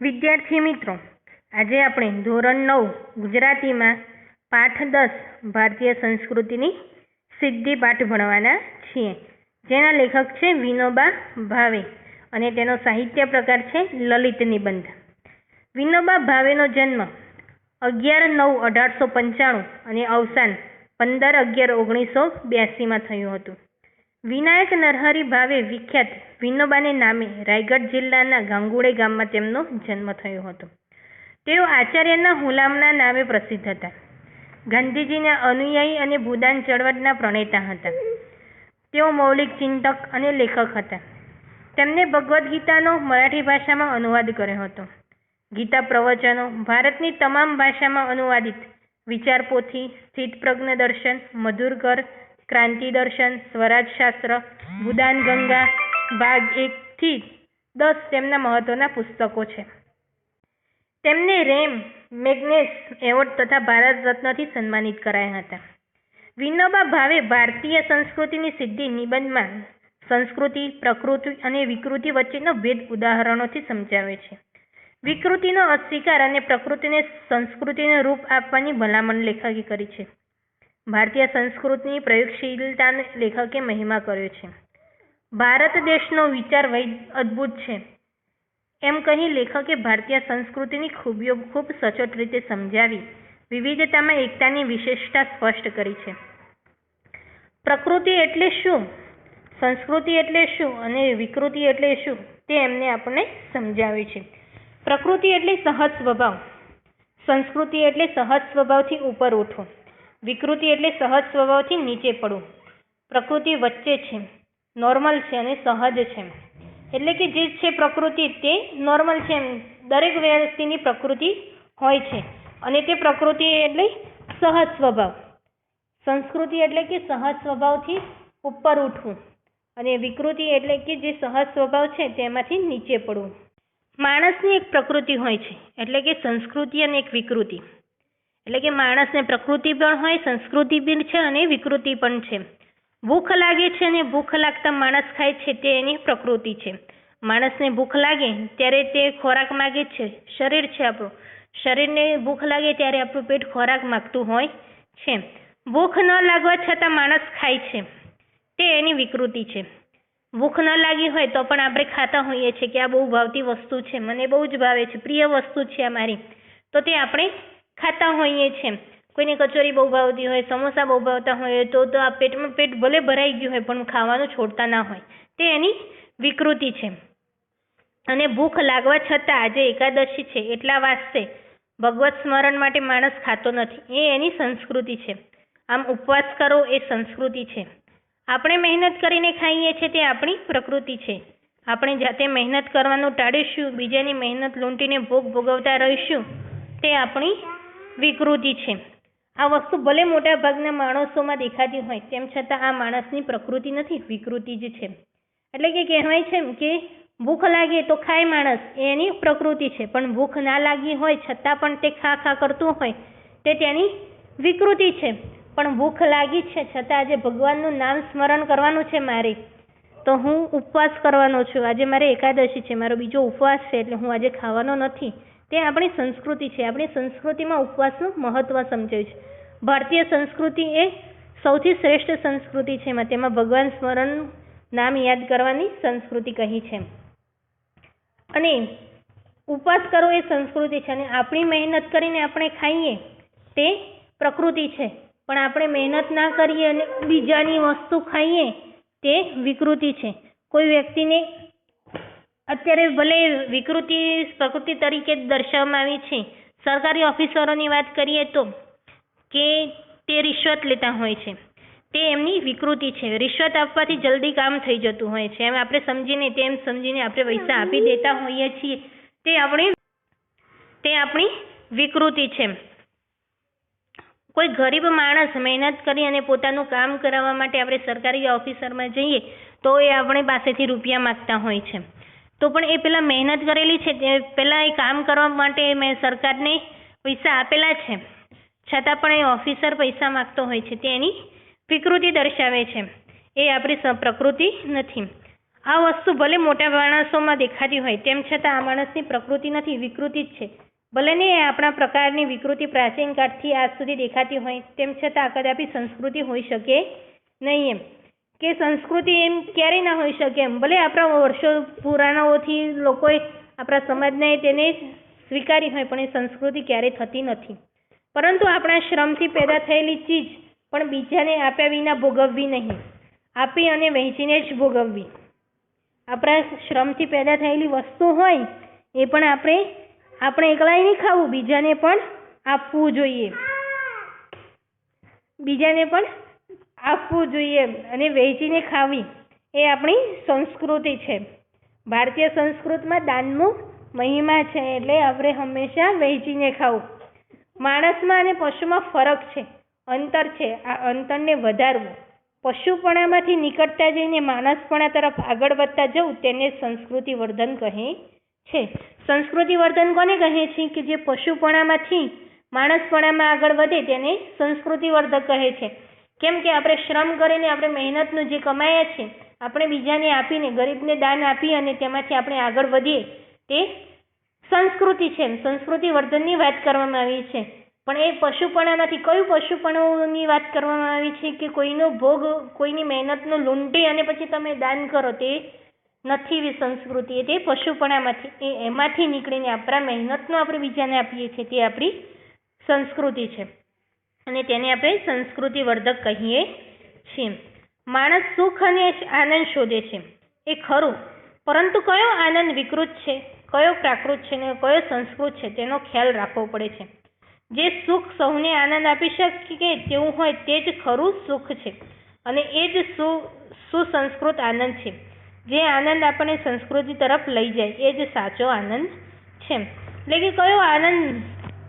વિદ્યાર્થી મિત્રો, આજે આપણે ધોરણ નવ ગુજરાતીમાં પાઠ દસ ભારતીય સંસ્કૃતિની સિદ્ધિ પાઠ ભણવાના છીએ. જેના લેખક છે વિનોબા ભાવે અને તેનો સાહિત્ય પ્રકાર છે લલિત નિબંધ. વિનોબા ભાવેનો જન્મ અગિયાર નવ અઢારસો પંચાણું અને અવસાન પંદર અગિયાર ઓગણીસો બ્યાસીમાં થયું હતું. વિનાયક નરહરી ભાવે વિખ્યાત વિનોબાને નામે રાયગઢ જિલ્લાના ગાંગુડે ગામમાં તેમનો જન્મ થયો હતો. તેઓ આચાર્યના હુલામના નામે પ્રસિદ્ધ હતા. ગાંધીજીના અનુયાયી અને ભૂદાન ચળવળના પ્રણેતા હતા. તેઓ મૌલિક ચિંતક અને લેખક હતા. તેમને ભગવદ્ ગીતાનો મરાઠી ભાષામાં અનુવાદ કર્યો હતો. ગીતા પ્રવચનો ભારતની તમામ ભાષામાં અનુવાદિત. વિચાર પોથી સ્થિતપ્રજ્ઞ દર્શન મધુરકર ક્રાંતિ દર્શન સ્વરાજ શાસ્ત્ર ભૂદાન ગંગા ભાગ એકથી દસ તેમના મહત્વના પુસ્તકો છે. તેમને રેમ, મેગ્નેસ એવોર્ડ તથા ભારત રત્નથી સન્માનિત કરાયા હતા. વિનોબા ભાવે ભારતીય સંસ્કૃતિની સિદ્ધિ નિબંધમાં સંસ્કૃતિ, પ્રકૃતિ અને વિકૃતિ વચ્ચેનો ભેદ ઉદાહરણોથી સમજાવે છે. વિકૃતિનો અસ્વીકાર અને પ્રકૃતિને સંસ્કૃતિને રૂપ આપવાની ભલામણ લેખકે કરી છે. ભારતીય સંસ્કૃતિની પ્રયોગશીલતાને લેખકે મહિમા કર્યો છે. ભારત દેશનો વિચાર વૈદ અદ્ભુત છે. એમ કહી લેખકે ભારતીય સંસ્કૃતિની ખૂબીઓ ખૂબ સચોટ રીતે સમજાવી, વિવિધતામાં એકતાની વિશેષતા સ્પષ્ટ કરી છે. પ્રકૃતિ એટલે શું? સંસ્કૃતિ એટલે શું? અને વિકૃતિ એટલે શું? તે એમને આપણને સમજાવ્યું છે. પ્રકૃતિ એટલે સહજ સ્વભાવ. સંસ્કૃતિ એટલે સહજ સ્વભાવથી ઉપર ઉઠવું વિકૃતિ એટલે સહજ સ્વભાવથી નીચે પડવું પ્રકૃતિ વચ્ચે છે. નોર્મલ છે અને સહજ છે. એટલે કે જે છે પ્રકૃતિ તે નોર્મલ છે એમ. દરેક વ્યક્તિની પ્રકૃતિ હોય છે. અને તે પ્રકૃતિ એટલે સહજ સ્વભાવ. સંસ્કૃતિ એટલે કે સહજ સ્વભાવથી ઉપર ઉઠવું. અને વિકૃતિ એટલે કે જે સહજ સ્વભાવ છે તેમાંથી નીચે પડવું. માણસની એક પ્રકૃતિ હોય છે. એટલે કે સંસ્કૃતિ અને એક વિકૃતિ. એટલે કે માણસને પ્રકૃતિ પણ હોય, સંસ્કૃતિ પણ છે અને વિકૃતિ પણ છે. ભૂખ લાગે છે અને ભૂખ લાગતા માણસ ખાય છે તે એની પ્રકૃતિ છે. માણસને ભૂખ લાગે ત્યારે તે ખોરાક માગે છે. શરીર છે આપણું. શરીરને ભૂખ લાગે ત્યારે આપણું પેટ ખોરાક માગતું હોય છે. ભૂખ ન લાગવા છતાં માણસ ખાય છે. તે એની વિકૃતિ છે. ભૂખ ન લાગી હોય તો પણ આપણે ખાતા હોઈએ છીએ કે આ બહુ ભાવતી વસ્તુ છે. મને બહુ જ ભાવે છે. પ્રિય વસ્તુ છે આ મારી. તો તે આપણે ખાતા હોઈએ છીએ. કોઈને કચોરી બહુ ભાવતી હોય, સમોસા બહુ ભાવતા હોય, તો તો આ પેટમાં પેટ ભલે ભરાઈ ગયું હોય, પણ ખાવાનું છોડતા ના હોય. તે એની વિકૃતિ છે. અને ભૂખ લાગવા છતાં આજે એકાદશી છે, એટલા વાસ્તે ભગવત સ્મરણ માટે માણસ ખાતો નથી. એ એની સંસ્કૃતિ છે. આમ ઉપવાસ કરો એ સંસ્કૃતિ છે. આપણે મહેનત કરીને ખાઈએ છીએ તે આપણી પ્રકૃતિ છે. આપણે જાતે મહેનત કરવાનું ટાળીશું, બીજાની મહેનત લૂંટીને ભોગ ભોગવતા રહીશું, તે આપણી વિકૃતિ છે. આ વસ્તુ ભલે મોટા ભાગના માણસોમાં દેખાતી હોય, તેમ છતાં આ માણસની પ્રકૃતિ નથી, વિકૃતિ જ છે. એટલે કે કહેવાય છે કે ભૂખ લાગે તો ખાય માણસ, એની પ્રકૃતિ છે. પણ ભૂખ ના લાગી હોય, છતાં પણ તે ખા ખા કરતું હોય, તે તેની વિકૃતિ છે. પણ ભૂખ લાગી છે, છતાં આજે ભગવાનનું નામ સ્મરણ કરવાનું છે મારે. તો હું ઉપવાસ કરવાનો છું. આજે મારે એકાદશી છે. મારો બીજો ઉપવાસ છે, એટલે હું આજે ખાવાનો નથી. તે આપણી સંસ્કૃતિ છે. આપણી સંસ્કૃતિમાં ઉપવાસનું મહત્વ સમજાયું છે. ભારતીય સંસ્કૃતિ એ સૌથી શ્રેષ્ઠ સંસ્કૃતિ છે એમાં. તેમાં ભગવાન સ્મરણ નામ યાદ કરવાની સંસ્કૃતિ કહી છે અને ઉપવાસ કરવો એ સંસ્કૃતિ છે અને આપણી મહેનત કરીને આપણે ખાઈએ તે પ્રકૃતિ છે. પણ આપણે મહેનત ના કરીએ અને બીજાની વસ્તુ ખાઈએ તે વિકૃતિ છે. કોઈ વ્યક્તિને અત્યારે ભલે વિકૃતિ, પ્રકૃતિ તરીકે દર્શાવવામાં આવી છે, સરકારી ઓફિસરોની વાત કરીએ તો કે તે રિશ્વત લેતા હોય છે. તે એમની વિકૃતિ છે. રિશ્વત આપવાથી જલ્દી કામ થઈ જતું હોય છે. એમ આપણે સમજીને, તેમ સમજીને આપણે પૈસા આપી દેતા હોઈએ છીએ. તે આપણી તે આપણી વિકૃતિ છે. કોઈ ગરીબ માણસ મહેનત કરી અને પોતાનું કામ કરાવવા માટે આપણે સરકારી ઓફિસરમાં જઈએ, તો એ આપણી પાસેથી રૂપિયા માગતા હોય છે. તો પણ એ પેલા મહેનત કરેલી છે, તે પહેલાં એ કામ કરવા માટે મેં સરકારને પૈસા આપેલા છે. છતાં પણ એ ઓફિસર પૈસા માગતો હોય છે, તે એની વિકૃતિ દર્શાવે છે. એ આપણી પ્રકૃતિ નથી. આ વસ્તુ ભલે મોટા માણસોમાં દેખાતી હોય, તેમ છતાં આ માણસની પ્રકૃતિ નથી, વિકૃતિ જ છે. ભલે ને આપણા પ્રકારની વિકૃતિ પ્રાચીન કાળથી આજ સુધી દેખાતી હોય, તેમ છતાં આ કદાપી સંસ્કૃતિ હોઈ શકે નહીં એમ. કે સંસ્કૃતિ એમ ક્યારેય ના હોઈ શકે એમ. ભલે આપણા વર્ષો પુરાણાઓથી લોકોએ આપણા સમાજને તેને સ્વીકારી હોય, પણ એ સંસ્કૃતિ ક્યારેય થતી નથી. પરંતુ આપણા શ્રમથી પેદા થયેલી ચીજ પણ બીજાને આપ્યા વિના ભોગવવી નહીં. આપી અને વહેંચીને જ ભોગવવી. આપણા શ્રમથી પેદા થયેલી વસ્તુ હોય, એ પણ આપણે આપણે એકલાય નહીં ખાવું, બીજાને પણ આપવું જોઈએ. બીજાને પણ આપવું જોઈએ અને વહેંચીને ખાવી એ આપણી સંસ્કૃતિ છે. ભારતીય સંસ્કૃતિમાં દાનનો મહિમા છે એટલે આપણે હંમેશા વહેંચીને ખાવું. માણસમાં અને પશુમાં ફરક છે, અંતર છે, આ અંતરને વધારવું. પશુપણામાંથી નીકળતા જઈને માણસપણા તરફ આગળ વધતા જવું તેને સંસ્કૃતિ વર્ધન કહે છે. સંસ્કૃતિ વર્ધન કોને કહે છે કે જે પશુપણામાંથી માણસપણામાં આગળ વધે તેને સંસ્કૃતિ વર્ધક કહે છે? કેમ કે આપણે શ્રમ કરીને આપણે મહેનતનું જે કમાયા છે આપણે બીજાને આપીને ગરીબને દાન આપી અને તેમાંથી આપણે આગળ વધીએ, તે સંસ્કૃતિ છે. સંસ્કૃતિ વર્ધનની વાત કરવામાં આવી છે. પણ એ પશુપણામાંથી કયું પશુપણુની વાત કરવામાં આવી છે કે કોઈનો ભોગ, કોઈની મહેનતનો લૂંટી અને પછી તમે દાન કરો તે નથી એવી સંસ્કૃતિ. એ તે પશુપણામાંથી, એ એમાંથી નીકળીને આપણા મહેનતનો આપણે બીજાને આપીએ છીએ તે આપણી સંસ્કૃતિ છે. અને તેને આપણે સંસ્કૃતિ વર્ધક કહીએ છીએ. માણસ સુખ અને આનંદ શોધે છે. એ ખરું, પરંતુ કયો આનંદ વિકૃત છે? કયો પ્રાકૃત છે ને કયો સંસ્કૃત છે? તેનો ખ્યાલ રાખવો પડે છે. જે સુખ સૌને આનંદ આપી શકે તેવું હોય તે જ ખરું સુખ છે. અને એ જ સુ, સુસંસ્કૃત આનંદ છે. જે આનંદ આપણને સંસ્કૃતિ તરફ લઈ જાય, એ જ સાચો આનંદ છે. એટલે કે કયો આનંદ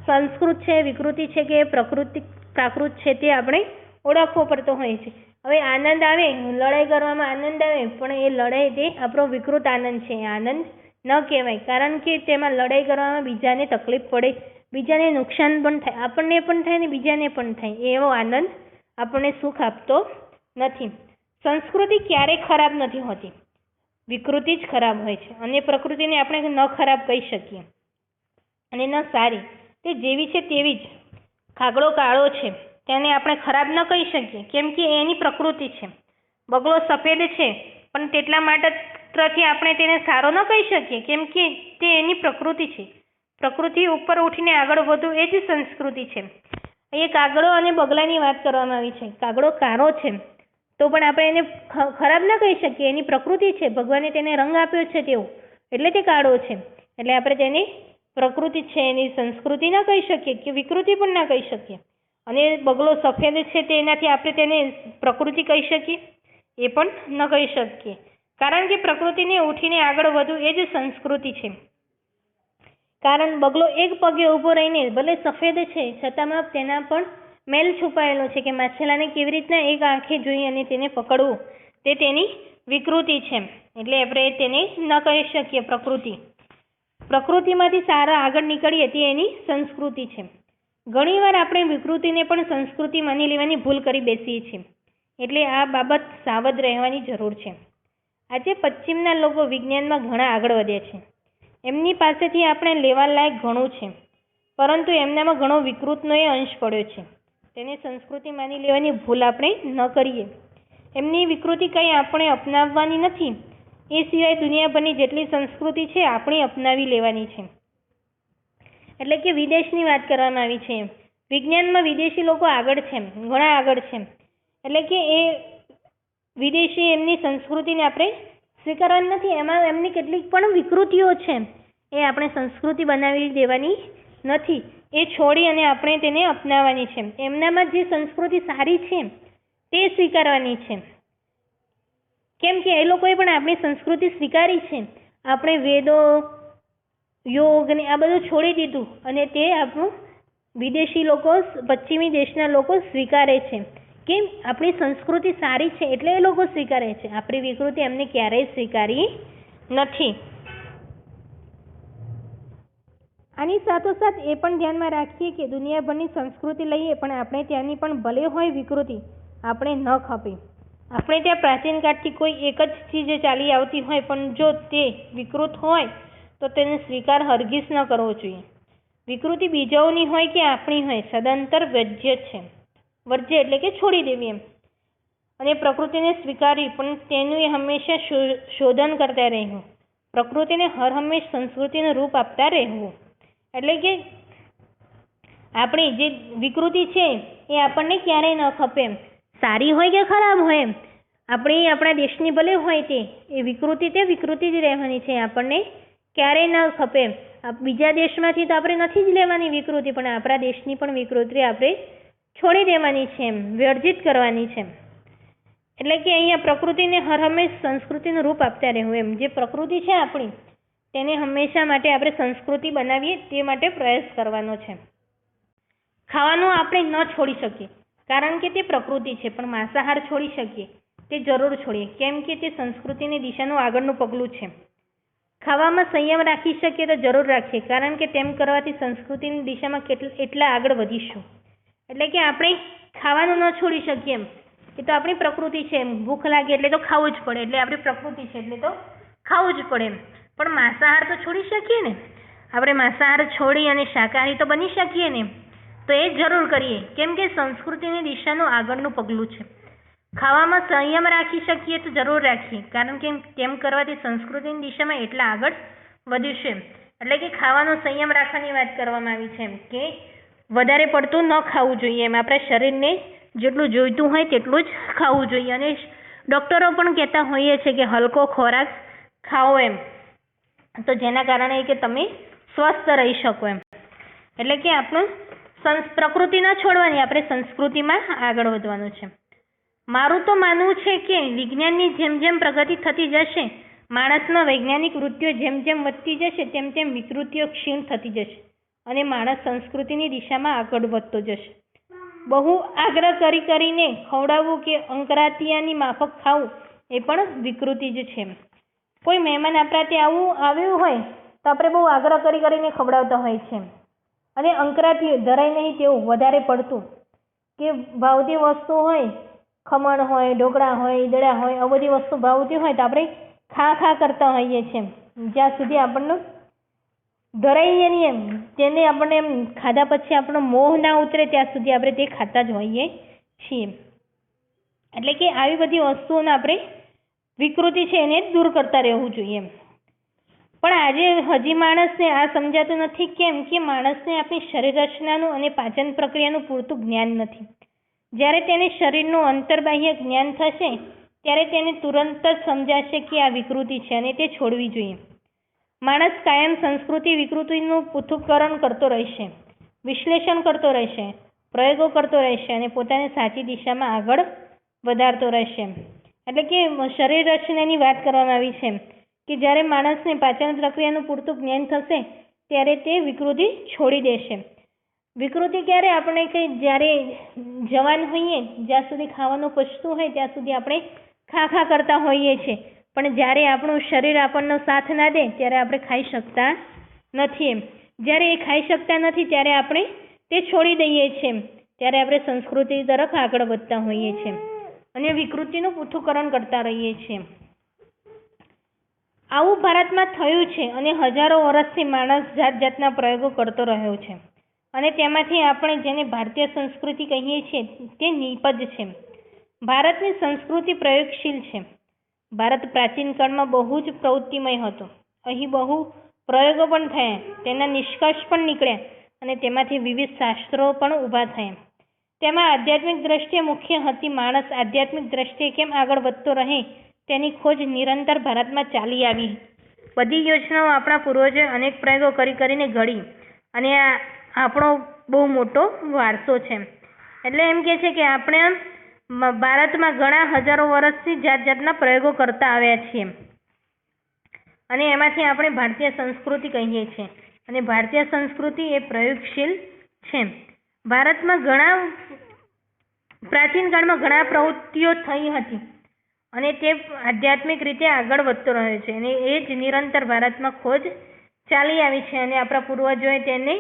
સંસ્કૃત છે, વિકૃતિ છે કે પ્રકૃતિ પ્રાકૃત છે તે આપણે ઓળખવો પડતો હોય છે. હવે આનંદ આવે, લડાઈ કરવામાં આનંદ આવે, પણ એ લડાઈ તે આપણો વિકૃત આનંદ છે. આનંદ ન કહેવાય, કારણ કે તેમાં લડાઈ કરવામાં બીજાને તકલીફ પડે, બીજાને નુકસાન પણ થાય, આપણને પણ થાય ને બીજાને પણ થાય. એવો આનંદ આપણને સુખ આપતો નથી. સંસ્કૃતિ ક્યારેય ખરાબ નથી હોતી. વિકૃતિ જ ખરાબ હોય છે. અને પ્રકૃતિને આપણે ન ખરાબ કહી શકીએ. અને ન સારી. તે જેવી છે તેવી જ. કાગડો કાળો છે. તેને આપણે ખરાબ ન કહી શકીએ, કેમ કે એની પ્રકૃતિ છે. બગલો સફેદ છે, પણ તેટલા માત્રથી આપણે તેને સારો ન કહી શકીએ, કેમ કે તે એની પ્રકૃતિ છે. પ્રકૃતિ ઉપર ઉઠીને આગળ વધવું એ જ સંસ્કૃતિ છે. એ કાગડો અને બગલાની વાત કરવામાં આવી છે. કાગડો કાળો છે, તો પણ આપણે એને ખરાબ ન કહી શકીએ. એની પ્રકૃતિ છે. ભગવાને તેને રંગ આપ્યો છે તેવો. એટલે તે કાળો છે. એટલે આપણે તેની પ્રકૃતિ છે એની સંસ્કૃતિ ન કહી શકીએ કે વિકૃતિ પણ ના કહી શકીએ. અને બગલો સફેદ છે તેનાથી આપણે તેને પ્રકૃતિ કહી શકીએ? એ પણ ન કહી શકીએ. કારણ કે પ્રકૃતિને ઉઠીને આગળ વધવું એ જ સંસ્કૃતિ છે. કારણ બગલો એક પગે ઊભો રહીને ભલે સફેદ છે છતાંમાં તેના પણ મેલ છુપાયેલો છે કે માછલાને કેવી રીતના એક આંખે જોઈ અને તેને પકડવું તે તેની વિકૃતિ છે. એટલે આપણે તેને ન કહી શકીએ પ્રકૃતિ. પ્રકૃતિમાંથી સારા આગળ નીકળીએ તે એની સંસ્કૃતિ છે. ઘણીવાર આપણે વિકૃતિને પણ સંસ્કૃતિ માની લેવાની ભૂલ કરી બેસીએ છીએ. એટલે આ બાબત સાવધ રહેવાની જરૂર છે. આજે પશ્ચિમના લોકો વિજ્ઞાનમાં ઘણા આગળ વધ્યા છે. એમની પાસેથી આપણે લેવા લાયક ઘણું છે. પરંતુ એમનામાં ઘણો વિકૃતનો એ અંશ પડ્યો છે. તેને સંસ્કૃતિ માની લેવાની ભૂલ આપણે ન કરીએ. એમની વિકૃતિ કંઈ આપણે અપનાવવાની નથી. એ સિવાય દુનિયાભરની જેટલી સંસ્કૃતિ છે, આપણે અપનાવી લેવાની છે. એટલે કે વિદેશની વાત કરવામાં આવી છે વિજ્ઞાનમાં વિદેશી લોકો આગળ છે ઘણા આગળ છે એટલે કે એ વિદેશી એમની સંસ્કૃતિને આપણે સ્વીકારવાની નથી, એમાં એમની કેટલીક પણ વિકૃતિઓ છે એ આપણે સંસ્કૃતિ બનાવી દેવાની નથી. એ છોડી અને આપણે તેને અપનાવવાની છે એમનામાં જે સંસ્કૃતિ સારી છે તે સ્વીકારવાની છે કેમ કે એ લોકોએ પણ આપણી સંસ્કૃતિ સ્વીકારી છે. આપણે વેદો, યોગ ને આ બધું છોડી દીધું અને તે આપણું વિદેશી લોકો, પશ્ચિમી દેશના લોકો સ્વીકારે છે. કેમ? આપણી સંસ્કૃતિ સારી છે એટલે એ લોકો સ્વીકારે છે. આપણી વિકૃતિ એમને ક્યારેય સ્વીકારી નથી. આની સાથોસાથ એ પણ ધ્યાનમાં રાખીએ કે દુનિયાભરની સંસ્કૃતિ લઈએ પણ આપણે ત્યાંની પણ ભલે હોય વિકૃતિ, આપણે ન ખપે. આપણે ત્યાં પ્રાચીન કાળથી કોઈ એક જ ચીજ ચાલી આવતી હોય, પણ જો તે વિકૃત હોય, તો તેને સ્વીકાર હરગીસ ન કરવો જોઈએ. વિકૃતિ બીજાઓની હોય કે આપણી હોય, સદંતર વર્જ્ય છે. વર્જ્ય એટલે કે છોડી દેવી એમ. અને પ્રકૃતિને સ્વીકારવી પણ તેનું એ હંમેશા શોધન કરતા રહેવું. પ્રકૃતિને હર હંમેશ સંસ્કૃતિનું રૂપ આપતા રહેવું. એટલે કે આપણી જે વિકૃતિ છે, એ આપણને ક્યારેય ન ખપે એમ. સારી હોય કે ખરાબ હોય? એમ આપણી આપણા દેશની ભલે હોય તે, એ વિકૃતિ તે વિકૃતિ જ રહેવાની છે, આપણને ક્યારેય ન ખપે. બીજા દેશમાંથી તો આપણે નથી જ લેવાની વિકૃતિ, પણ આપણા દેશની પણ વિકૃતિ આપણે છોડી દેવાની છે એમ વર્જિત કરવાની છે એટલે કે અહીંયા પ્રકૃતિને હર હંમેશ સંસ્કૃતિનું રૂપ આપતા રહેવું એમ. જે પ્રકૃતિ છે આપણી, તેને હંમેશા માટે આપણે સંસ્કૃતિ બનાવીએ તે માટે પ્રયાસ કરવાનો છે. ખાવાનું આપણે ન છોડી શકીએ. કારણ કે તે પ્રકૃતિ છે, પણ માંસાહાર છોડી શકીએ. તે જરૂર છોડીએ, કેમ કે તે સંસ્કૃતિની દિશાનું આગળનું પગલું છે. ખાવામાં સંયમ રાખી શકીએ તો જરૂર રાખીએ, કારણ કે તેમ કરવાથી સંસ્કૃતિની દિશામાં કેટલા, એટલા આગળ વધીશું. એટલે કે આપણે ખાવાનું ન છોડી શકીએ એમ. એ તો આપણી પ્રકૃતિ છે એમ. ભૂખ લાગે એટલે તો ખાવું જ પડે, એટલે આપણી પ્રકૃતિ છે એટલે તો ખાવું જ પડે એમ. પણ માંસાહાર તો છોડી શકીએ ને? આપણે માંસાહાર છોડી અને શાકાહારી તો બની શકીએ ને? તો એ જરૂર કરીએ. કેમ કે સંસ્કૃતિની દિશાનું આગળનું પગલું છે. ખાવામાં સંયમ રાખી શકીએ તો જરૂર રાખીએ. કારણ કે તેમ કરવાથી સંસ્કૃતિની દિશામાં એટલા આગળ વધ્યું છે. એટલે કે ખાવાનો સંયમ રાખવાની વાત કરવામાં આવી છે એમ કે વધારે પડતું ન ખાવું જોઈએ. એમ આપણા શરીરને જેટલું જોઈતું હોય તેટલું જ ખાવું જોઈએ. અને ડૉક્ટરો પણ કહેતા હોઈએ છે કે હલકો ખોરાક ખાઓ એમ. તો જેના કારણે કે તમે સ્વસ્થ રહી શકો એમ. એટલે કે આપણું સંસ પ્રકૃતિ ન છોડવાની આપણે સંસ્કૃતિમાં આગળ વધવાનું છે. મારું તો માનવું છે કે વિજ્ઞાનની જેમ જેમ પ્રગતિ થતી જશે, માણસમાં વૈજ્ઞાનિક વૃત્તિઓ જેમ જેમ વધતી જશે, તેમ તેમ વિકૃતિઓ ક્ષીણ થતી જશે અને માણસ સંસ્કૃતિની દિશામાં આગળ વધતો જશે. બહુ આગ્રહ કરી કરીને ખવડાવવું કે અંકરાતિયાની માફક ખાવું એ પણ વિકૃતિ જ છે. કોઈ મહેમાન આપણા ત્યાં આવું આવ્યું હોય તો આપણે બહુ આગ્રહ કરી કરીને ખવડાવતા હોય છે. અને અંકરાથી ધરાય નહીં તેવું વધારે પડતું. કે ભાવતી વસ્તુ હોય, ખમણ હોય, ઢોકળા હોય, ઈદડા હોય, આ બધી વસ્તુ ભાવતી હોય તો આપણે ખા ખા કરતા હોઈએ છીએ જ્યાં સુધી આપણને ધરાઈએ નહીં એમ તેને આપણને એમ ખાધા પછી આપણો મોહ ના ઉતરે ત્યાં સુધી આપણે તે ખાતા જ હોઈએ છીએ એટલે કે આવી બધી વસ્તુઓને આપણે વિકૃતિ છે એને દૂર કરતા રહેવું જોઈએ એમ. પણ આજે હજી માણસને આ સમજાતું નથી કેમ કે માણસને આપણી શરીર રચનાનું અને પાચન પ્રક્રિયાનું પૂરતું જ્ઞાન નથી. જ્યારે તેને શરીરનું અંતર્બાહ્ય જ્ઞાન થશે, ત્યારે તેને તુરંત જ સમજાશે કે આ વિકૃતિ છે અને તે છોડવી જોઈએ. માણસ કાયમ સંસ્કૃતિ વિકૃતિનું પૃથ્થકરણ કરતો રહેશે, વિશ્લેષણ કરતો રહેશે, પ્રયોગો કરતો રહેશે અને પોતાને સાચી દિશામાં આગળ વધારતો રહેશે. એટલે કે શરીર રચનાની વાત કરવામાં આવી છે. કે જ્યારે માણસને પાચન પ્રક્રિયાનું પૂરતું જ્ઞાન થશે, ત્યારે તે વિકૃતિ છોડી દેશે. વિકૃતિ ક્યારે? આપણે કંઈ જ્યારે જવાન હોઈએ, જ્યાં સુધી ખાવાનું પચતું હોય, ત્યાં સુધી આપણે ખા ખા કરતા હોઈએ છીએ. પણ જ્યારે આપણું શરીર આપણનો સાથ ના દે, ત્યારે આપણે ખાઈ શકતા નથી એમ. જ્યારે એ ખાઈ શકતા નથી, ત્યારે આપણે તે છોડી દઈએ છીએ ત્યારે આપણે સંસ્કૃતિ તરફ આગળ વધતા હોઈએ છીએ અને વિકૃતિનું પૃથ્થકરણ કરતા રહીએ છીએ આવું ભારતમાં થયું છે અને હજારો વર્ષથી માણસ જાત જાતના પ્રયોગો કરતો રહ્યો છે. અને તેમાંથી આપણે જેને ભારતીય સંસ્કૃતિ કહીએ છીએ તે નિપજ છે. ભારતની સંસ્કૃતિ પ્રયોગશીલ છે. ભારત પ્રાચીન કાળમાં બહુ જ પ્રવૃત્તિમય હતો. અહીં બહુ પ્રયોગો પણ થયા, તેના નિષ્કર્ષ પણ નીકળ્યા અને તેમાંથી વિવિધ શાસ્ત્રો પણ ઊભા થયા. તેમાં આધ્યાત્મિક દ્રષ્ટિએ મુખ્ય હતી માણસ, આધ્યાત્મિક દ્રષ્ટિએ કેમ આગળ વધતો રહે તેની ખોજ નિરંતર ભારતમાં ચાલી આવી. બધી યોજનાઓ આપણા પૂર્વજોએ અનેક પ્રયોગો કરી કરીને ઘડી અને આ આપણો બહુ મોટો વારસો છે. એટલે એમ કે છે કે આપણે ભારતમાં ઘણા હજારો વર્ષથી જાત જાતના પ્રયોગો કરતા આવ્યા છીએ. અને એમાંથી આપણે ભારતીય સંસ્કૃતિ કહીએ છીએ. અને ભારતીય સંસ્કૃતિ એ પ્રયોગશીલ છે. ભારતમાં ઘણા પ્રાચીન કાળમાં ઘણા પ્રવૃત્તિઓ થઈ હતી. અને તે આધ્યાત્મિક રીતે આગળ વધતો રહ્યો છે અને એ જ નિરંતર ભારતમાં ખોજ ચાલી આવી છે અને આપણા પૂર્વજોએ તેને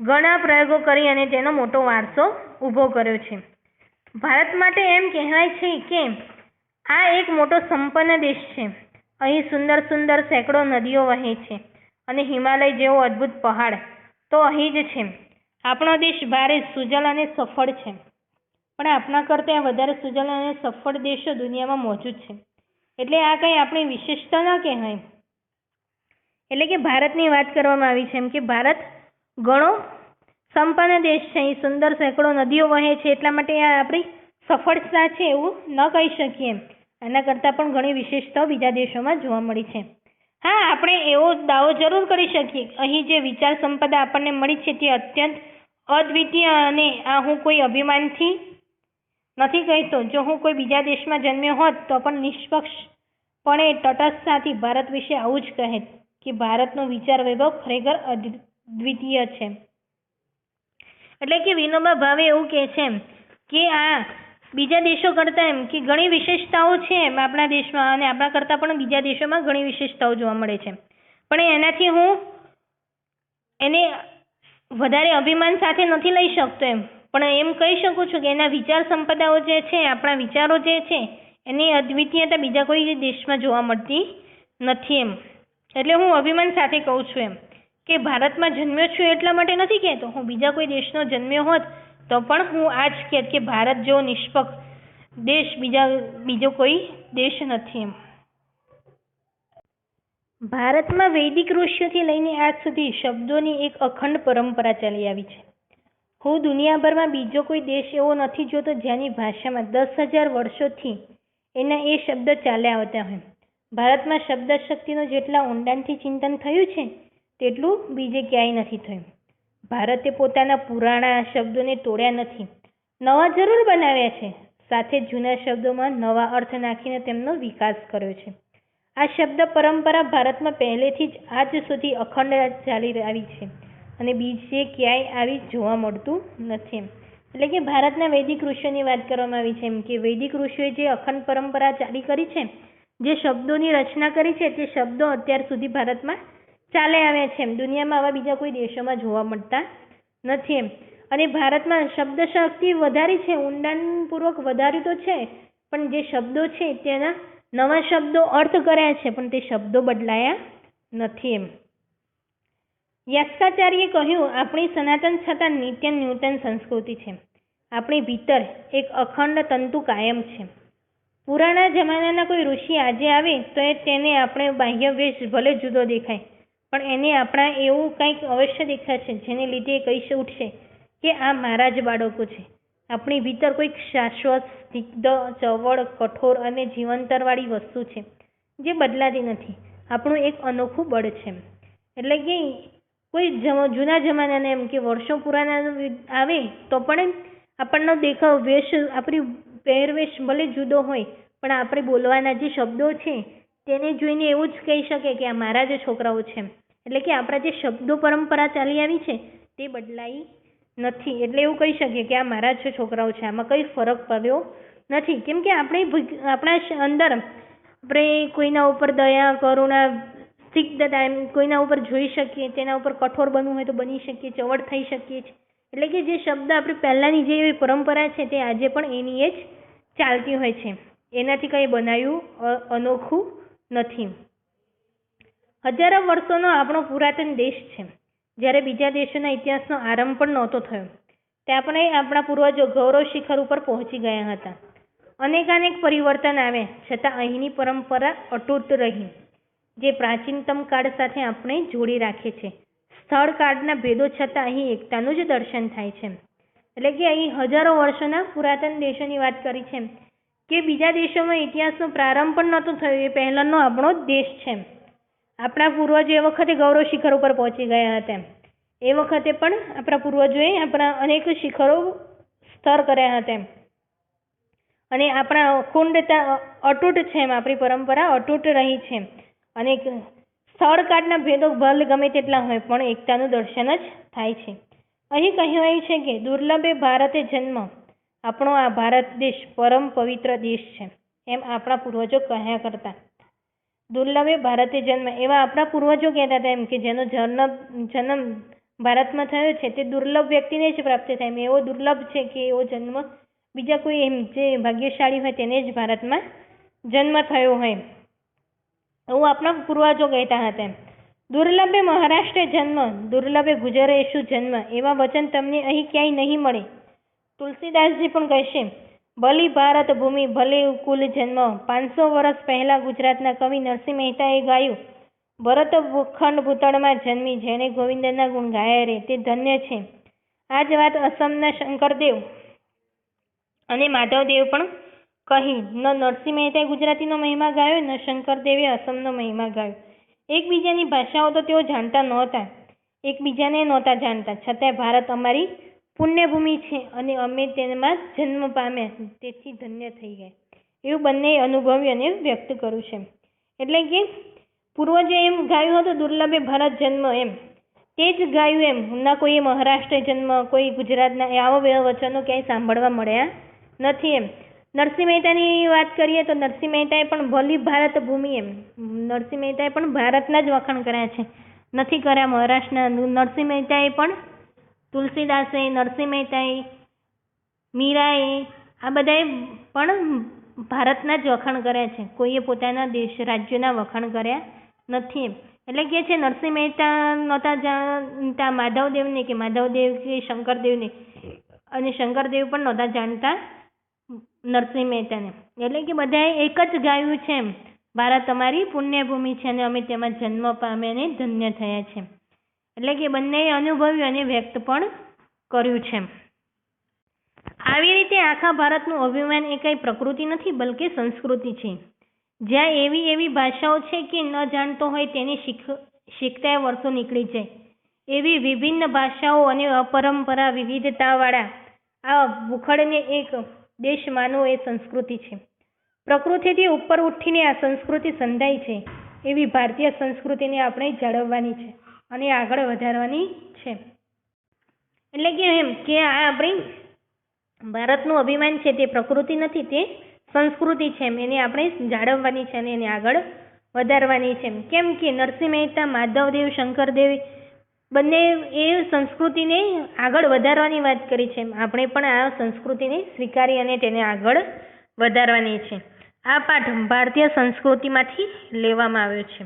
ઘણા પ્રયોગો કરી અને તેનો મોટો વારસો ઊભો કર્યો છે. ભારત માટે એમ કહેવાય છે કે આ એક મોટો સંપન્ન દેશ છે. અહીં સુંદર સુંદર સેંકડો નદીઓ વહે છે અને હિમાલય જેવો અદ્ભુત પહાડ તો અહીં જ છે. આપણો દેશ ભારે સુજલ અને સફળ છે. પણ આપણા કરતાં વધારે સુજલ અને સફળ દેશો દુનિયામાં મોજૂદ છે. એટલે આ કંઈ આપણી વિશેષતા ન કહેવાય. એટલે કે ભારતની વાત કરવામાં આવી છે એમ કે ભારત ઘણો સંપન્ન દેશ છે. અહીં સુંદર સેંકડો નદીઓ વહે છે. એટલા માટે આ આપણી સફળતા છે એવું ન કહી શકીએ આના કરતાં પણ ઘણી વિશેષતાઓ બીજા દેશોમાં જોવા મળી છે. હા, આપણે એવો દાવો જરૂર કરી શકીએ. અહીં જે વિચાર સંપદા આપણને મળી છે તે અત્યંત અદ્વિતીય અને આ હું કોઈ અભિમાનથી નથી કહેતો. જો હું કોઈ બીજા દેશમાં જન્મ્યો હોત તો પણ નિષ્પક્ષપણે તટસ્થતાથી ભારત વિશે આવું જ કહેત કે ભારતનો વિચાર વૈભવ ખરેખર અદ્વિતીય છે. એટલે કે વિનોબા ભાવે એવું કહે છે કે આ બીજા દેશો કરતાં એમ કે ઘણી વિશેષતાઓ છે એમ આપણા દેશમાં અને આપણા કરતાં પણ બીજા દેશોમાં ઘણી વિશેષતાઓ જોવા મળે છે. પણ એનાથી હું એને વધારે અભિમાન સાથે નથી લઈ શકતો એમ. પણ એમ કહી શકું છું કે એના વિચાર સંપદાઓ જે છે, આપણા વિચારો જે છે, એની અદ્વિતીયતા બીજા કોઈ દેશમાં જોવા મળતી નથી એમ. એટલે હું અભિમાન સાથે કહું છું એમ કે ભારતમાં જન્મ્યો છું એટલા માટે નથી કહેતો. હું બીજા કોઈ દેશનો જન્મ્યો હોત તો પણ હું આ જ કહેત કે ભારત જેવો નિષ્પક્ષ દેશ બીજા, બીજો કોઈ દેશ નથી એમ. ભારતમાં વૈદિક ઋષિઓથી લઈને આજ સુધી શબ્દોની એક અખંડ પરંપરા ચાલી આવી છે. હું દુનિયાભરમાં બીજો કોઈ દેશ એવો નથી જોતો જેની ભાષામાં દસ હજાર વર્ષોથી એના એ શબ્દ ચાલ્યા આવતા હોય. ભારતમાં શબ્દ શક્તિનું જેટલા ઊંડાણથી ચિંતન થયું છે, તેટલું બીજે ક્યાંય નથી થયું. ભારતે પોતાના પુરાણા શબ્દોને તોડ્યા નથી. નવા જરૂર બનાવ્યા છે. સાથે જૂના શબ્દોમાં નવા અર્થ નાખીને તેમનો વિકાસ કર્યો છે. આ શબ્દ પરંપરા ભારતમાં પહેલેથી જ આજ સુધી અખંડ ચાલી આવી છે. અને બીજે ક્યાંય આવી જોવા મળતું નથી. એટલે કે ભારતના વૈદિક ઋષિઓની વાત કરવામાં આવી છે એમ કે વૈદિક ઋષિઓએ જે અખંડ પરંપરા ચાલી કરી છે, જે શબ્દોની રચના કરી છે, તે શબ્દો અત્યાર સુધી ભારતમાં ચાલે આવ્યા છે એમ. દુનિયામાં આવા બીજા કોઈ દેશોમાં જોવા મળતા નથી એમ. અને ભારતમાં શબ્દ શક્તિ વધારી છે, ઊંડાણપૂર્વક વધાર્યું તો છે, પણ જે શબ્દો છે તેના નવા શબ્દો અર્થ કર્યા છે, પણ તે શબ્દો બદલાયા નથી એમ. યાસ્કાચાર્યે કહ્યું, આપણી સનાતન છતાં નિત્ય ન્યૂતન સંસ્કૃતિ છે. આપણી ભીતર એક અખંડ તંતુ કાયમ છે. પુરાણા જમાનાના કોઈ ઋષિ આજે આવે તો એ તેને આપણે બાહ્ય વેશ ભલે જુદો દેખાય, પણ એને આપણા એવું કંઈક અવશ્ય દેખાશે, જેને લીધે એ કહી ઉઠશે કે આ મારા જ બાળકો છે. આપણી ભીતર કોઈક શાશ્વત, સ્નિગ્ધ, ચવળ, કઠોર અને જીવંતરવાળી વસ્તુ છે, જે બદલાતી નથી. આપણું એક અનોખું બળ છે. એટલે કે કોઈ જૂના જમાનાના એમ કે વર્ષો પુરાના આવે, તો પણ આપણનો દેખાવ વેશ, આપણી પહેરવેશ ભલે જુદો હોય, પણ આપણે બોલવાના જે શબ્દો છે, તેને જોઈને એવું જ કહી શકે કે આ મારા જ છોકરાઓ છે એટલે કે આપણા જે શબ્દો પરંપરા ચાલી આવી છે, તે બદલાઈ નથી. એટલે એવું કહી શકીએ કે આ મારા જ છોકરાઓ છે. આમાં કંઈ ફરક પડ્યો નથી. કેમ કે આપણે આપણા અંદર આપણે કોઈના ઉપર દયા, કરુણા સ્નિગ્ધતા એમ કોઈના ઉપર જોઈ શકીએ, તેના ઉપર કઠોર બનવું હોય તો બની શકીએ, ચવડ થઈ શકીએ છીએ એટલે કે જે શબ્દ આપણે પહેલાંની જે પરંપરા છે તે આજે પણ એની એ જ ચાલતી હોય છે. એનાથી કંઈ બનાવ્યું અનોખું નથી. હજારો વર્ષોનો આપણો પુરાતન દેશ છે. જ્યારે બીજા દેશોના ઇતિહાસનો આરંભ પણ નહોતો થયો. ત્યાં પણ આપણા પૂર્વજો ગૌરવ શિખર ઉપર પહોંચી ગયા હતા. અનેકાનેક પરિવર્તન આવે, છતાં અહીંની પરંપરા અતૂટ રહી. જે પ્રાચીનતમ કાળ સાથે આપણે જોડી રાખે છે. સ્થળ કાળના ભેદો છતાં અહીં એકતાનું જ દર્શન થાય છે. એટલે કે અહીં હજારો વર્ષોના પુરાતન દેશોની વાત કરી છે. કે બીજા દેશોમાં ઇતિહાસનો પ્રારંભ પણ નહોતો થયો, એ પહેલાંનો આપણો દેશ છે. આપણા પૂર્વજો એ વખતે ગૌરવ શિખર ઉપર પહોંચી ગયા હતા. એ વખતે પણ આપણા પૂર્વજોએ આપણા અનેક શિખરો સ્તર કર્યા હતા. અને આપણા અખંડતા અતૂટ છે એમ આપણી પરંપરા અતૂટ રહી છે. અને સ્થળ કાળના ભેદો ભલે ગમે તેટલા હોય, પણ એકતાનું દર્શન જ થાય છે. અહીં કહેવાયું છે કે, દુર્લભે ભારતે જન્મ, આપણો આ ભારત દેશ પરમ પવિત્ર દેશ છે, એમ આપણા પૂર્વજો કહ્યા કરતા. દુર્લભે ભારતે જન્મ, એવા આપણા પૂર્વજો કહેતા હતા એમ કે, જેનો જન્મ જન્મ ભારતમાં થયો છે, તે દુર્લભ વ્યક્તિને જ પ્રાપ્ત થાય એમ. એવો દુર્લભ છે કે, એવો જન્મ બીજા કોઈ એમ જે ભાગ્યશાળી હોય તેને જ ભારતમાં જન્મ થયો હોય એવું આપણા પૂર્વજો કહેતા હતા દુર્લભે મહારાષ્ટ્રે જન્મ, દુર્લભે ગુજરેશુ જન્મ એવા વચન તમને અહીં ક્યાંય નહીં મળે. તુલસીદાસજી પણ કહેશે, ભલી ભારત ભૂમિ, ભલે કુલ જન્મ. પાંચસો વર્ષ પહેલા ગુજરાતના કવિ નરસિંહ મહેતાએ ગાયું, ભરત ખંડ ભૂતળમાં જન્મી, જેણે ગોવિંદના ગુણ ગાયા રે, તે ધન્ય છે. આ જ વાત અસમના શંકરદેવ અને માધવદેવ પણ કહી ન નરસિંહ મહેતાએ ગુજરાતીનો મહિમા ગાયો, ન શંકરદેવે અસમનો મહિમા ગાયો. એકબીજાની ભાષાઓ તો તેઓ જાણતા નહોતા, એકબીજાને નહોતા જાણતા. છતાંય ભારત અમારી પુણ્યભૂમિ છે અને અમે તેમાં જન્મ પામ્યા તેથી ધન્ય થઈ ગયા. એવું બંને અનુભવ્યું અને વ્યક્ત કર્યું છે. એટલે કે, પૂર્વજે એમ ગાયું હતું, દુર્લભે ભારત જન્મ એમ. તે જ ગાયું એમ. ના કોઈ મહારાષ્ટ્ર જન્મ, કોઈ ગુજરાતના આવા વચનો ક્યાંય સાંભળવા મળ્યા નથી એમ. નરસિંહ મહેતાની વાત કરીએ તો નરસિંહ મહેતાએ પણ ભલી ભારત ભૂમિ એમ. નરસિંહ મહેતાએ પણ ભારતના જ વખાણ કર્યા છે. નથી કર્યા મહારાષ્ટ્રના. નરસિંહ મહેતાએ પણ તુલસીદાસે, નરસિંહ મહેતાએ, મીરાએ, આ બધાએ પણ ભારતના જ વખાણ કર્યા છે. કોઈએ પોતાના દેશ, રાજ્યના વખાણ કર્યા નથી એમ. એટલે કે છે નરસિંહ મહેતા નહોતા જાણતા માધવદેવને કે માધવદેવ કે શંકરદેવને. અને શંકરદેવ પણ નહોતા જાણતા નરસિંહ મહેતાને. એટલે કે બધાએ એક જ ગાયું છે એમ. ભારત અમારી પુણ્યભૂમિ છે અને અમે તેમાં જન્મ પામ્યા અને ધન્ય થયા છે એટલે કે બંને અનુભવ્યું અને વ્યક્ત પણ કર્યું છે આવી રીતે આખા ભારતનું અભિમાન એ કંઈ પ્રકૃતિ નથી, બલકે સંસ્કૃતિ છે. જ્યાં એવી એવી ભાષાઓ છે કે ન જાણતો હોય તેની શીખ શીખતા વર્ષો નીકળી જાય. એવી વિભિન્ન ભાષાઓ અને અપરંપરા વિવિધતાવાળા આ ભૂખડને એક દેશ માનવો એ સંસ્કૃતિ છે. પ્રકૃતિથી ઉપર ઉઠીને આ સંસ્કૃતિ સંધાઈ છે, એવી ભારતીય સંસ્કૃતિને આપણે જાળવવાની છે અને આગળ વધારવાની છે. એટલે કે એમ કે આ આપણી ભારતનું અભિમાન છે તે પ્રકૃતિ નથી, તે સંસ્કૃતિ છે એમ. એને આપણે જાળવવાની છે અને એને આગળ વધારવાની છે કેમ કે નરસિંહ મહેતા, માધવદેવ, શંકરદેવ બંને એ સંસ્કૃતિને આગળ વધારવાની વાત કરી છે. આપણે પણ આ સંસ્કૃતિને સ્વીકારી અને તેને આગળ વધારવાની છે. આ પાઠ ભારતીય સંસ્કૃતિમાંથી લેવામાં આવ્યો છે.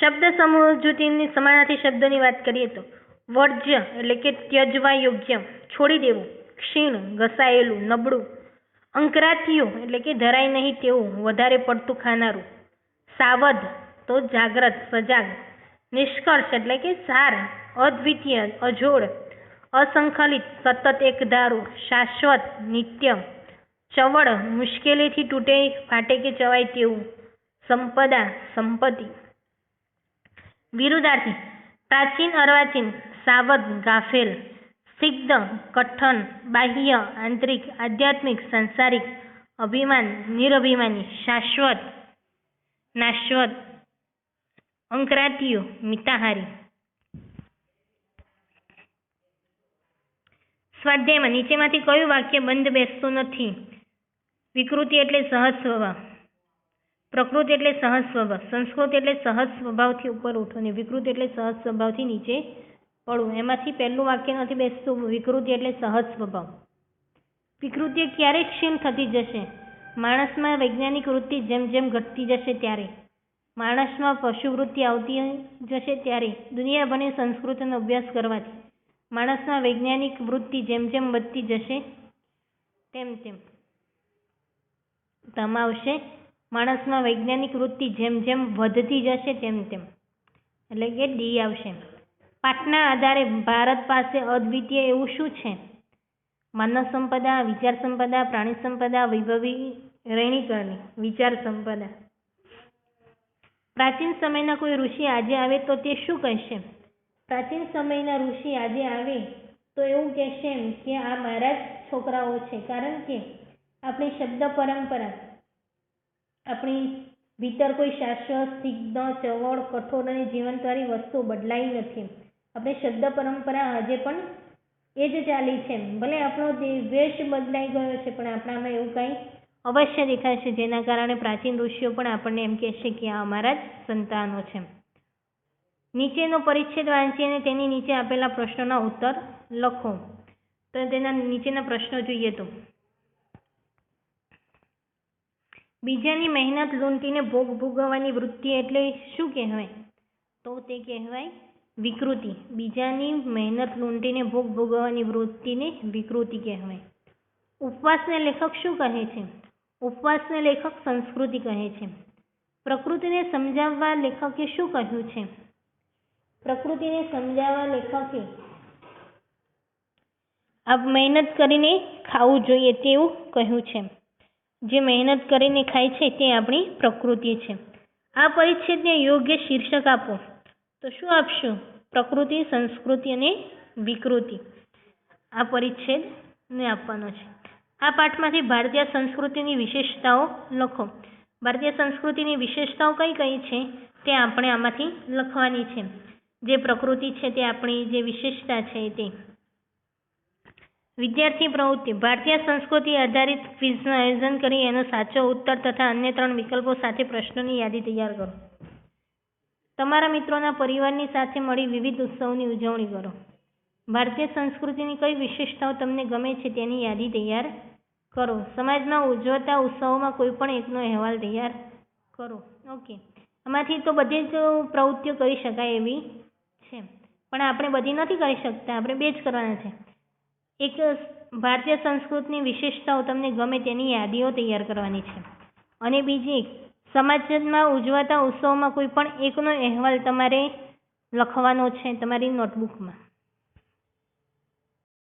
શબ્દ સમજૂતીની સમાનાર્થી શબ્દોની વાત કરીએ તો, વર્જ્ય એટલે કે ત્યજવા યોગ્ય છોડી દેવું, ક્ષીણ, ઘસાયેલું, નબળું, અંકરાતિયું એટલે કે ધરાય નહીં તેવું, વધારે પડતું ખાનારું, સાવધ તો જાગ્રત, સજાગ નિષ્કર્ષ એટલે કે સાર અદ્વિતીય અજોડ અસંકલિત સતત એકધારું શાશ્વત નિત્ય ચવડ મુશ્કેલીથી તૂટે ફાટે કે ચવાય તેવું સંપદા સંપત્તિ વિરુદ્ધાર્થી પ્રાચીન અર્વાચીન સાવધ ગાફેલ સિગ્ધ કઠન બાહ્ય આંતરિક આધ્યાત્મિક સંસારિક અભિમાન નિરભિમાની શાશ્વત નાશવત અંકરાતીયો મિતાહારી સ્વાધ્યાયમાં નીચેમાંથી કયું વાક્ય બંધ બેસતું નથી? વિકૃતિ એટલે સહજ સ્વભાવ. પ્રકૃતિ એટલે સહજ સ્વભાવ. સંસ્કૃતિ એટલે સહજ સ્વભાવથી ઉપર ઉઠવું ને વિકૃતિ એટલે સહજ સ્વભાવથી નીચે પડવું એમાંથી પહેલું વાક્ય નથી બેસતું, વિકૃતિ એટલે સહજ સ્વભાવ. વિકૃતિ ક્યારે ક્ષીણ થતી જશે? માણસમાં વૈજ્ઞાનિક વૃત્તિ જેમ જેમ ઘટતી જશે ત્યારે. માણસમાં પશુ વૃત્તિ આવતી જશે ત્યારે દુનિયાભરની સંસ્કૃતિનો અભ્યાસ કરવાથી માણસમાં વૈજ્ઞાનિક વૃત્તિ જેમ જેમ વધતી જશે, તેમ તેમ. તમાવશે માણસમાં વૈજ્ઞાનિક વૃત્તિ જેમ જેમ વધતી જશે, તેમ તેમ. એટલે કે ડી આવશે. પાઠના આધારે ભારત પાસે અદ્વિતીય એવું શું છે? માનવ સંપદા, વિચાર સંપદા, પ્રાણી સંપદા, વૈભવી રહેણીકરણી વિચાર સંપદા. પ્રાચીન સમયના કોઈ ઋષિ આજે આવે તો તે શું કહેશે? પ્રાચીન સમયના ઋષિ આજે આવે તો એવું કહેશે એમ કે આ મારા જ છોકરાઓ છે. કારણ કે આપણી શબ્દ પરંપરા, આપણી ભીતર કોઈ શાશ્વત સિગ્ધ ચવળ કઠોર અને જીવંતવાળી વસ્તુ બદલાઈ નથી. આપણે શબ્દ પરંપરા આજે પણ એ જ ચાલી છે ભલે આપણો વેશ બદલાઈ ગયો છે, પણ આપણામાં એવું કંઈ અવશ્ય દેખાય છે. જેના કારણે પ્રાચીન ઋષિઓ પણ આપણને એમ કહેશે કે આ અમારા જ સંતાનો છે. નીચેનો પરિચ્છેદ વાંચી તેની નીચે આપેલા પ્રશ્નોના ઉત્તર લખો. તો તેના નીચેના પ્રશ્નો જોઈએ તો. બીજાની મહેનત લૂંટીને ભોગ ભોગવવાની વૃત્તિ એટલે શું કહેવાય? તો તે કહેવાય વિકૃતિ. બીજાની મહેનત લૂંટીને ભોગ ભોગવવાની વૃત્તિને વિકૃતિ કહેવાય. ઉપવાસને લેખક શું કહે છે? ઉપવાસને લેખક સંસ્કૃતિ કહે છે. પ્રકૃતિને સમજાવવા લેખકે શું કહ્યું છે? પ્રકૃતિને સમજાવવા લેખકે આપ મહેનત કરીને ખાવું જોઈએ તેવું કહ્યું છે. જે મહેનત કરીને ખાય છે તે આપણી પ્રકૃતિ છે. આ પરિચ્છેદને યોગ્ય શીર્ષક આપો. તો શું આપશું? પ્રકૃતિ, સંસ્કૃતિ અને વિકૃતિ. આ પરિચ્છેદને આપવાનો છે. આ પાઠમાંથી ભારતીય સંસ્કૃતિની વિશેષતાઓ લખો. ભારતીય સંસ્કૃતિની વિશેષતાઓ કઈ કઈ છે તે આપણે આમાંથી લખવાની છે. જે પ્રકૃતિ છે તે આપણી જે વિશેષતા છે તે. વિદ્યાર્થી પ્રવૃત્તિ. ભારતીય સંસ્કૃતિ આધારિત ક્વિઝનું આયોજન કરી એનો સાચો ઉત્તર તથા અન્ય ત્રણ વિકલ્પો સાથે પ્રશ્નોની યાદી તૈયાર કરો. તમારા મિત્રોના પરિવારની સાથે મળી વિવિધ ઉત્સવોની ઉજવણી કરો. ભારતીય સંસ્કૃતિની કઈ વિશેષતાઓ તમને ગમે છે તેની યાદી તૈયાર કરો. સમાજમાં ઉજવતા ઉત્સવોમાં કોઈ પણ એકનો અહેવાલ તૈયાર કરો. ઓકે આમાંથી તો બધી જ પ્રવૃત્તિઓ કરી શકાય એવી છે. પણ આપણે બધી નથી કરી શકતા. આપણે બે જ કરવાના છે. એક, ભારતીય સંસ્કૃતિની વિશેષતાઓ તમને ગમે તેની યાદીઓ તૈયાર કરવાની છે. અને બીજી, સમાજમાં ઉજવાતા ઉત્સવોમાં કોઈ પણ એકનો અહેવાલ તમારે લખવાનો છે તમારી નોટબુકમાં.